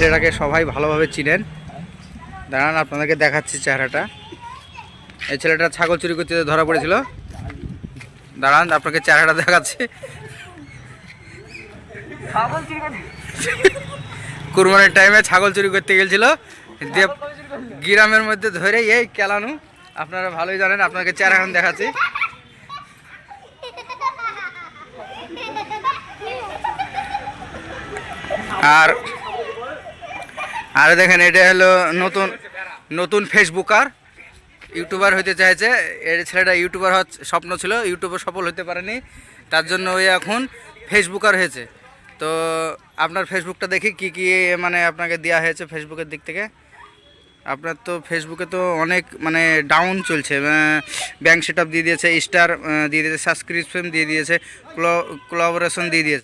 ছেলেটাকে সবাই ভালোভাবে চিনেন। দাঁড়ান আপনাদেরকে দেখাচ্ছি চেহারাটা। এই ছেলেটা ছাগল চুরি করতে ধরা পড়েছিল। দাঁড়ান আপনাকে চেহারাটা দেখাচ্ছি। কুরবানির টাইমে ছাগল চুরি করতে গেছিল। দিয়ে গ্রামের মধ্যে ধরে এই কেলানো। আপনারা ভালোই জানেন আপনাকে চেহারা এখন দেখাচ্ছি। আর আর দেখেন, এটা হলো নতুন নতুন ফেসবুকার ইউটিউবার হতে চাইছে। এর ছেলেটা ইউটিউবার হওয়ার স্বপ্ন ছিল ইউটিউবে সফল হতে পারেনি। তার জন্য ওই এখন ফেসবুকার হয়েছে। তো আপনার ফেসবুকটা দেখি, কি কি মানে আপনাকে দেওয়া হয়েছে ফেসবুকের দিক থেকে? আপনার তো ফেসবুকে তো অনেক মানে ডাউন চলছে। ব্যাংক সেট দিয়ে দিয়েছে স্টার দিয়ে দিয়েছে সাবস্ক্রিপশন দিয়ে দিয়েছে কোলাবোরেশন দিয়ে দিয়েছে।